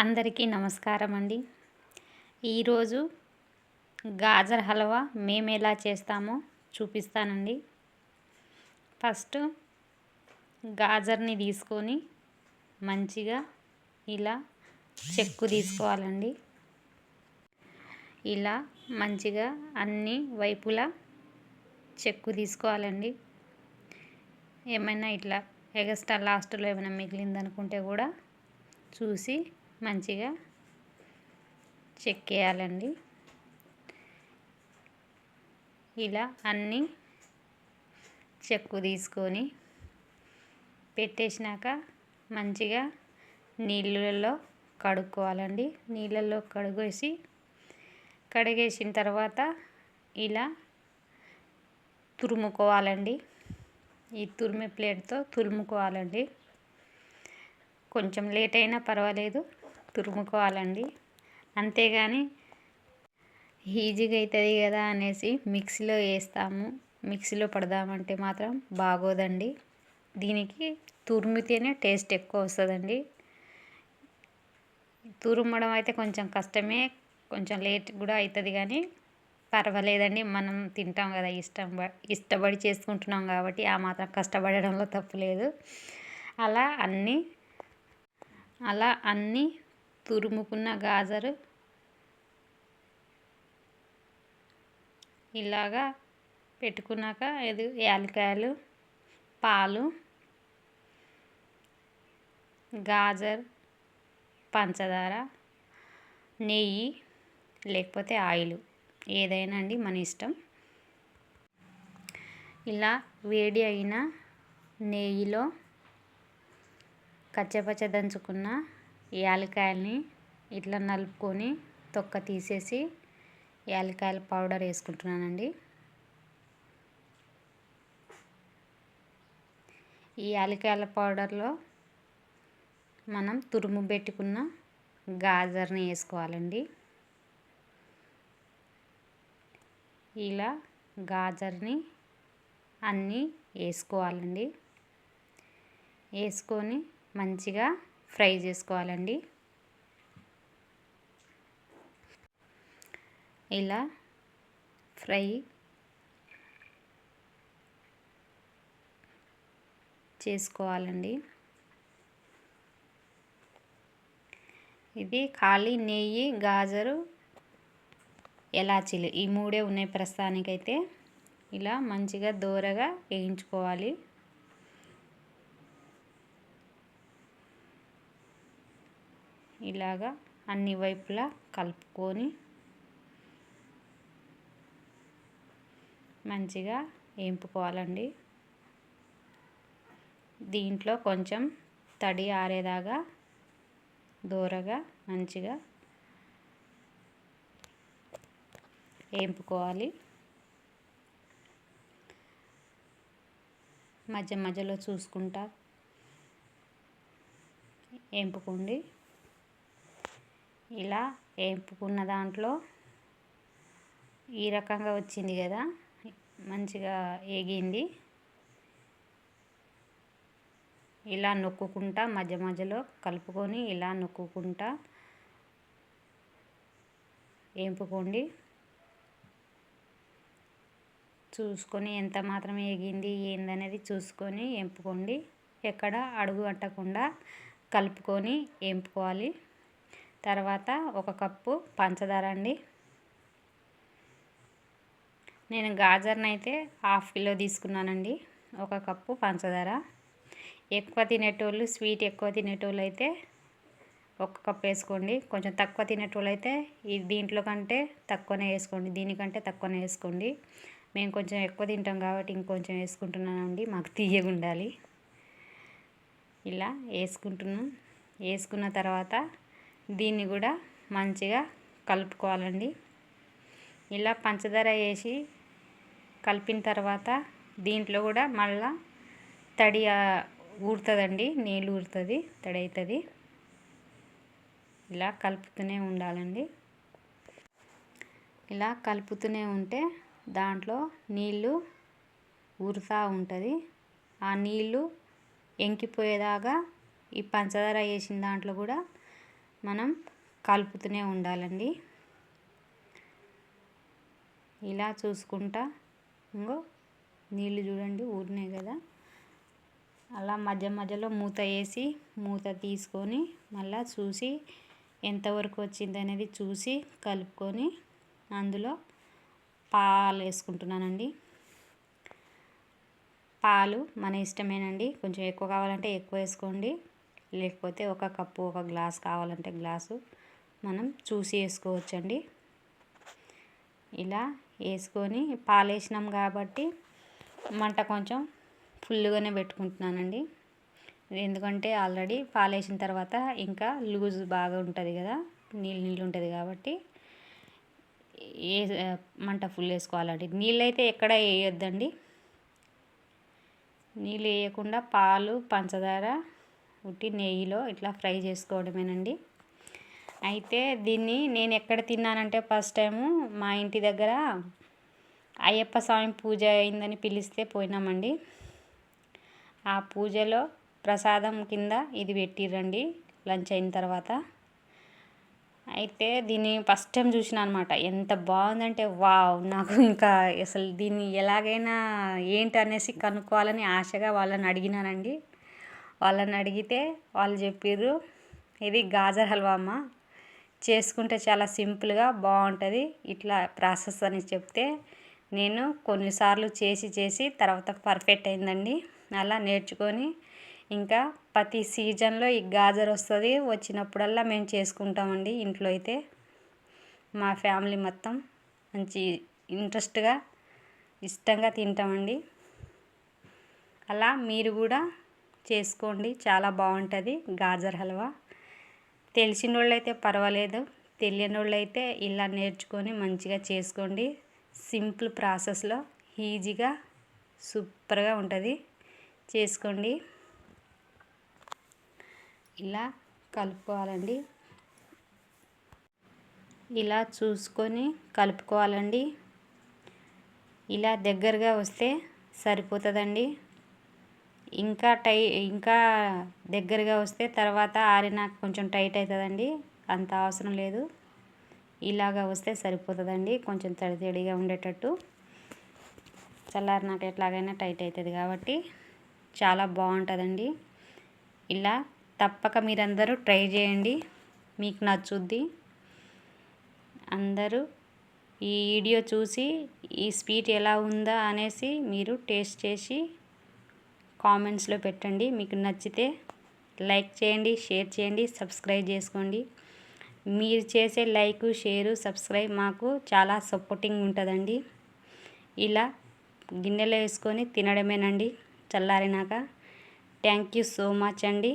అందరికీ నమస్కారం అండి. ఈరోజు గాజర్ హల్వా మేము ఎలా చేస్తామో చూపిస్తానండి. ఫస్ట్ గాజర్ని తీసుకొని మంచిగా ఇలా చెక్కు తీసుకోవాలండి. ఇలా మంచిగా అన్ని వైపులా చెక్కు తీసుకోవాలండి. ఏమైనా ఇట్లా ఎగస్ట్రా లాస్ట్లో ఏమైనా మిగిలిందనుకుంటే కూడా చూసి మంచిగా చెక్కేయాలండి ఇలా అన్నీ చెక్కు తీసుకొని పెట్టేసినాక మంచిగా నీళ్ళల్లో కడుక్కోవాలండి. నీళ్ళల్లో కడుగేసి కడిగేసిన తర్వాత ఇలా తురుముకోవాలండి. ఈ తురిమే ప్లేట్తో తురుముకోవాలండి. కొంచెం లేట్ అయినా పర్వాలేదు. తురుముకోవాలండి. అంతేగాని ఈజీగా అవుతుంది కదా అనేసి మిక్సీలో వేస్తాము. మిక్సీలో పడదామంటే మాత్రం బాగోదండి. దీనికి తురిమితేనే టేస్ట్ ఎక్కువ వస్తుందండి. తురుమడం అయితే కొంచెం కష్టమే కొంచెం లేట్ కూడా అవుతుంది కానీ పర్వాలేదండి. మనం తింటాం కదా ఇష్టం ఇష్టపడి చేసుకుంటున్నాం కాబట్టి ఆ మాత్రం కష్టపడడంలో తప్పు లేదు. అలా అన్నీ అలా అన్నీ తురుముకున్న గాజరు ఇలాగా పెట్టుకున్నాక ఇది యాలకాయలు పాలు గాజర్ పంచదార నెయ్యి లేకపోతే ఆయిల్. ఏదైనా అండి మన ఇష్టం. ఇలా వేడి అయిన నెయ్యిలో కచ్చపచ్చ దంచుకున్న యాలకాయల్ని ఇట్లా నలుపుకొని తొక్క తీసేసి యాలకాయల పౌడర్ వేసుకుంటున్నానండి. ఈ యాలకాయల పౌడర్లో మనం తురుము పెట్టుకున్న గాజర్ని వేసుకోవాలండి. ఇలా గాజర్ని అన్నీ వేసుకోవాలండి. వేసుకొని మంచిగా ఫ్రై చేసుకోవాలండి. ఇలా ఫ్రై చేసుకోవాలండి. ఇది ఖాళీ నెయ్యి గాజరు ఎలాచీలు ఈ మూడే ఉన్నాయి ప్రస్తుతానికైతే. ఇలా మంచిగా దోరగా వేయించుకోవాలి. ఇలాగా అన్ని వైపులా కలుపుకొని మంచిగా వేంపుకోవాలండి దీంట్లో కొంచెం తడి ఆరేదాకా దూరగా మంచిగా వేంపుకోవాలి మధ్య మధ్యలో చూసుకుంటా. వేంపుకోండి ఇలా వేపుకున్న దాంట్లో ఈ రకంగా వచ్చింది కదా. మంచిగా ఏగింది ఇలా నొక్కుకుంటా మధ్య మధ్యలో కలుపుకొని ఇలా నొక్కుకుంటా వేపుకోండి. చూసుకొని ఎంత మాత్రం ఏగింది ఏందనేది చూసుకొని వేపుకోండి. ఎక్కడ అడుగు అట్టకుండా కలుపుకొని వేపుకోవాలి. తర్వాత ఒక కప్పు పంచదార అండి. నేను గాజర్ని అయితే హాఫ్ కిలో తీసుకున్నానండి. ఒక కప్పు పంచదార. ఎక్కువ తినేటోళ్ళు స్వీట్ ఎక్కువ తినేటోళ్ళు అయితే ఒక కప్ వేసుకోండి. కొంచెం తక్కువ తినేటోళ్ళు అయితే ఈ దీంట్లో కంటే తక్కువనే వేసుకోండి. దీనికంటే తక్కువనే వేసుకోండి. మేము కొంచెం ఎక్కువ తింటాం కాబట్టి ఇంకొంచెం వేసుకుంటున్నానండి. మాకు తీయగా ఉండాలి. ఇలా వేసుకుంటున్నాం. వేసుకున్న తర్వాత దీన్ని కూడా మంచిగా కలుపుకోవాలండి. ఇలా పంచదార వేసి కలిపిన తర్వాత దీంట్లో కూడా మళ్ళా తడి ఊరుతుందండి. నీళ్ళు ఊరుతుంది తడి అవుతుంది ఇలా కలుపుతూనే ఉండాలండి. ఇలా కలుపుతూనే ఉంటే దాంట్లో నీళ్ళు ఊరుతూ ఉంటుంది. ఆ నీళ్ళు ఎంకిపోయేదాకా ఈ పంచదార వేసిన దాంట్లో కూడా మనం కలుపుతూనే ఉండాలండి. ఇలా చూసుకుంటా. ఇంకో నీళ్ళు చూడండి ఊరినాయి కదా. అలా మధ్య మధ్యలో మూత వేసి మూత తీసుకొని మళ్ళా చూసి ఎంతవరకు వచ్చింది అనేది చూసి కలుపుకొని అందులో పాలు వేసుకుంటున్నానండి. పాలు మన ఇష్టమేనండి. కొంచెం ఎక్కువ కావాలంటే ఎక్కువ వేసుకోండి. లేకపోతే ఒక కప్పు ఒక గ్లాస్ కావాలంటే గ్లాసు మనం చూసి వేసుకోవచ్చండి. ఇలా వేసుకొని పాలు వేసినాం కాబట్టి మంట కొంచెం ఫుల్గానే పెట్టుకుంటున్నానండి. ఎందుకంటే ఆల్రెడీ పాలు వేసిన తర్వాత ఇంకా లూజ్ బాగా ఉంటుంది కదా నీళ్ళు నీళ్ళు ఉంటుంది కాబట్టి ఏ మంట ఫుల్ వేసుకోవాలండి. నీళ్ళు అయితే ఎక్కడ వేయొద్దండి. నీళ్ళు వేయకుండా పాలు పంచదార ఉట్టి నెయ్యిలో ఇట్లా ఫ్రై చేసుకోవడమేనండి. అయితే దీన్ని నేను ఎక్కడ తిన్నానంటే ఫస్ట్ టైము మా ఇంటి దగ్గర అయ్యప్ప స్వామి పూజ అయిందని పిలిస్తే పోయినామండి. ఆ పూజలో ప్రసాదం కింద ఇది పెట్టిరండి లంచ్ అయిన తర్వాత. అయితే దీన్ని ఫస్ట్ టైం చూసిన అనమాట ఎంత బాగుందంటే వావ్! నాకు ఇంకా అసలు దీన్ని ఎలాగైనా ఏంటి అనేసి కనుక్కోవాలని ఆశగా వాళ్ళని అడిగినానండి. వాళ్ళని అడిగితే వాళ్ళు చెప్పారు ఇది గాజర్ హల్వా అమ్మ. చేసుకుంటే చాలా సింపుల్గా బాగుంటుంది ఇట్లా ప్రాసెస్ అని చెప్తే నేను కొన్నిసార్లు చేసి చేసి తర్వాత పర్ఫెక్ట్ అయిందండి. అలా నేర్చుకొని ఇంకా ప్రతి సీజన్లో ఈ గాజర్ వస్తుంది. వచ్చినప్పుడల్లా మేము చేసుకుంటామండి ఇంట్లో అయితే. మా ఫ్యామిలీ మొత్తం మంచి ఇంట్రెస్ట్గా ఇష్టంగా తింటామండి. అలా మీరు కూడా చేసుకోండి. చాలా బాగుంటుంది. గాజర్ హల్వా. తెలిసిన వాళ్ళు అయితే పర్వాలేదు. తెలియని వాళ్ళు అయితే ఇలా నేర్చుకొని మంచిగా చేసుకోండి. సింపుల్ ప్రాసెస్లో ఈజీగా సూపర్గా ఉంటుంది. చేసుకోండి. ఇలా కలుపుకోవాలండి. ఇలా చూసుకొని కలుపుకోవాలండి. ఇలా దగ్గరగా వస్తే సరిపోతుందండి. ఇంకా టై ఇంకా దగ్గరగా వస్తే తర్వాత ఆరినాక కొంచెం టైట్ అవుతుందండి. అంత అవసరం లేదు. ఇలాగా వస్తే సరిపోతుందండి. కొంచెం తడి తడిగా ఉండేటట్టు చల్లారినాక ఎట్లాగైనా టైట్ అవుతుంది కాబట్టి చాలా బాగుంటుందండి. ఇలా తప్పక మీరందరూ ట్రై చేయండి. మీకు నచ్చుద్ది. అందరూ ఈ వీడియో చూసి ఈ స్వీట్ ఎలా ఉందా అనేసి మీరు టేస్ట్ చేసి కామెంట్స్లో పెట్టండి. మీకు నచ్చితే లైక్ చేయండి షేర్ చేయండి సబ్స్క్రైబ్ చేసుకోండి. మీరు చేసే లైక్ షేరు సబ్స్క్రైబ్ మాకు చాలా సపోర్టింగ్ ఉంటుందండి. ఇలా గిన్నెలో వేసుకొని తినడమేనండి చల్లారినాక. థ్యాంక్ యూ సో మచ్ అండి.